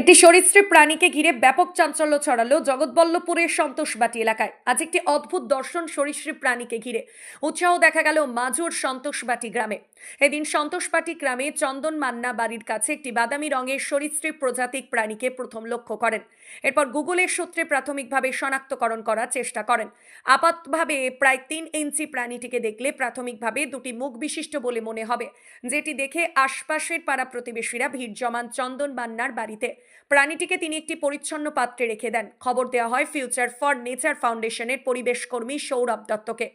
একটি সরীসৃপ প্রাণীকে ঘিরে ব্যাপক চাঞ্চল্য ছড়ালো জগৎবল্লভপুরের সন্তোষবাটি এলাকায়। আজ একটি অদ্ভুত দর্শন সরীসৃপ প্রাণীকে ঘিরে। উৎসাহ দেখা গেল মাজুর সন্তোষবাটি গ্রামে। এদিন সন্তোষবাটি গ্রামে চন্দন মান্না বাড়ির কাছে একটি বাদামি রঙের সরীসৃপ প্রজাতিক প্রাণীকে প্রথম লক্ষ্য করেন। এরপর গুগলের সূত্রে প্রাথমিকভাবে শনাক্তকরণ করার চেষ্টা করেন। আপাতভাবে প্রায় তিন ইঞ্চি প্রাণীটিকে দেখলে প্রাথমিকভাবে দুটি মুখ বিশিষ্ট বলে মনে হবে, যেটি দেখে আশপাশের পাড়া প্রতিবেশীরা ভিড় জমান চন্দন মান্নার বাড়িতে। প্রাণীটিকে তিনি একটি পরিচ্ছন্ন পাত্রে রেখে দেন। খবর দেওয়া হয় ফিউচার ফর নেচার ফাউন্ডেশনের পরিবেশ কর্মী সৌরভ দত্তকে।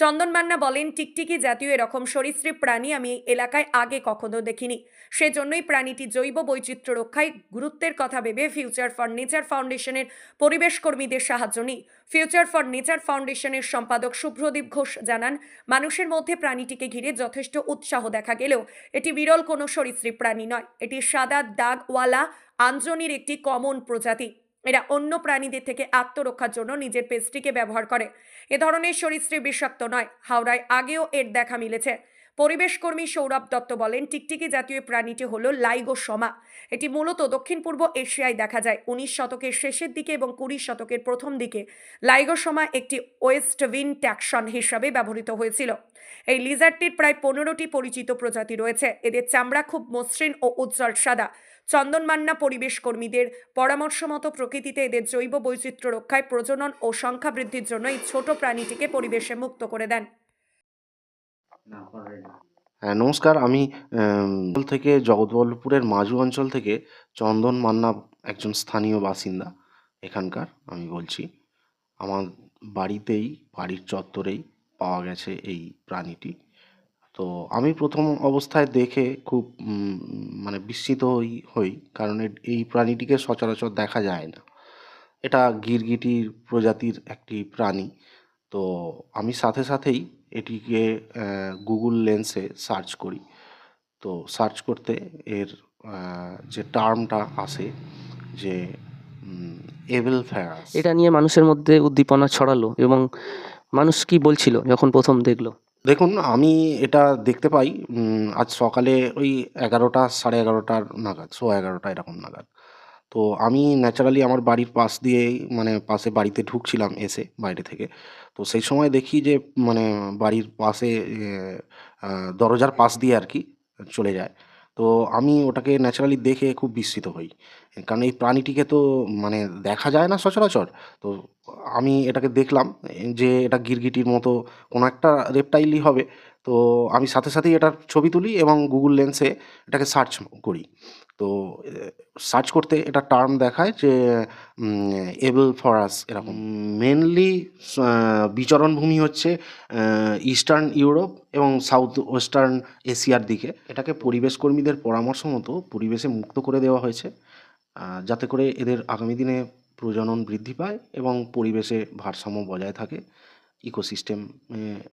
চন্দন মান্না বলেন, টিকটিকি জাতীয় এরকম সরীসৃপ প্রাণী আমি এলাকায় আগে কখনো দেখিনি। সেজন্যই প্রাণীটি জৈব বৈচিত্র্য রক্ষায় গুরুত্বের কথা ভেবে ফিউচার ফর নেচার ফাউন্ডেশনের পরিবেশ কর্মীদের সাহায্য নিই। ফিউচার ফর নেচার ফাউন্ডেশনের সম্পাদক শুভ্রদীপ ঘোষ জানান, মানুষের মধ্যে প্রাণীটিকে ঘিরে যথেষ্ট উৎসাহ দেখা গেলেও এটি বিরল কোনো সরীসৃপ প্রাণী নয়। এটি সাদা দাগওয়ালা আঞ্জনির একটি কমন প্রজাতি। এরা অন্য প্রাণীদের থেকে আত্মরক্ষার জন্য নিজের পেস্ট্রিকে ব্যবহার করে। এ ধরনের সরীসৃপ বিষাক্ত নয়, হাওড়ায় আগেও এর দেখা মিলেছে। পরিবেশকর্মী সৌরভ দত্ত বলেন, টিকটিকি জাতীয় প্রাণীটি হল লাইগোসমা। এটি মূলত দক্ষিণ পূর্ব এশিয়ায় দেখা যায়। উনিশ শতকের শেষের দিকে এবং কুড়ি শতকের প্রথম দিকে লাইগোসমা একটি ওয়েস্ট উইন ট্যাকশন হিসাবে ব্যবহৃত হয়েছিল। এই লিজার্ডটির প্রায় পনেরোটি পরিচিত প্রজাতি রয়েছে। এদের চামড়া খুব মসৃণ ও উজ্জ্বল সাদা। চন্দন মান্না পরিবেশ কর্মীদের পরামর্শ মতো প্রকৃতিতে এদের জৈব বৈচিত্র্য রক্ষায় প্রজনন ও সংখ্যা বৃদ্ধির জন্য এই ছোট প্রাণীটিকে পরিবেশে মুক্ত করে দেন। হ্যাঁ নমস্কার। আমি থেকে জগৎবল্লভপুরের মাজু অঞ্চল থেকে চন্দন মান্না একজন স্থানীয় বাসিন্দা এখানকার, আমি বলছি। আমার বাড়িতেই, বাড়ির চত্বরেই পাওয়া গেছে এই প্রাণীটি। তো আমি প্রথম অবস্থায় দেখে খুব মানে বিস্মিত হই হই, কারণ এই প্রাণীটিকে সচরাচর দেখা যায় না। এটা গিরগিটির প্রজাতির একটি প্রাণী। তো আমি সাথে সাথেই এটিকে গুগল লেন্সে সার্চ করি। তো সার্চ করতে এর যে টার্মটা আসে যে এভেল ফেরাস এটা নিয়ে মানুষের মধ্যে উদ্দীপনা ছড়ালো এবং মানুষ কি বলছিল যখন প্রথম দেখল? দেখুন, আমি এটা দেখতে পাই আজ সকালে ওই এগারোটা, সাড়ে এগারোটার নাগাদ সো এগারোটা এরকম নাগাদ। তো আমি ন্যাচারালি আমার বাড়ির পাশ দিয়ে মানে পাশে বাড়িতে ঢুকছিলাম এসে বাইরে থেকে। তো সেই সময় দেখি যে মানে বাড়ির পাশে দরজার পাশ দিয়ে আর কি চলে যায়। তো আমি ওটাকে ন্যাচারালি দেখে খুব বিস্মিত হই। কারণ এই প্রাণীটিকে তো মানে দেখা যায় না সচরাচর। তো আমি এটাকে দেখলাম যে এটা গিরগিটির মতো কোনো একটা রেপটাইলই হবে। তো আমি সাথে সাথেই এটার ছবি তুলি এবং গুগল লেন্সে এটাকে সার্চ করি। তো সার্চ করতে এটা টার্ম দেখায় যে এবল ফরাস এরকম। মেনলি বিচরণভূমি হচ্ছে ইস্টার্ন ইউরোপ এবং সাউথ ওয়েস্টার্ন এশিয়ার দিকে। এটাকে পরিবেশ কর্মীদের পরামর্শ মতো পরিবেশে মুক্ত করে দেওয়া হয়েছে যাতে করে এদের আগামী দিনে প্রজনন বৃদ্ধি পায় এবং পরিবেশে ভারসাম্য বজায় থাকে ইকোসিস্টেমে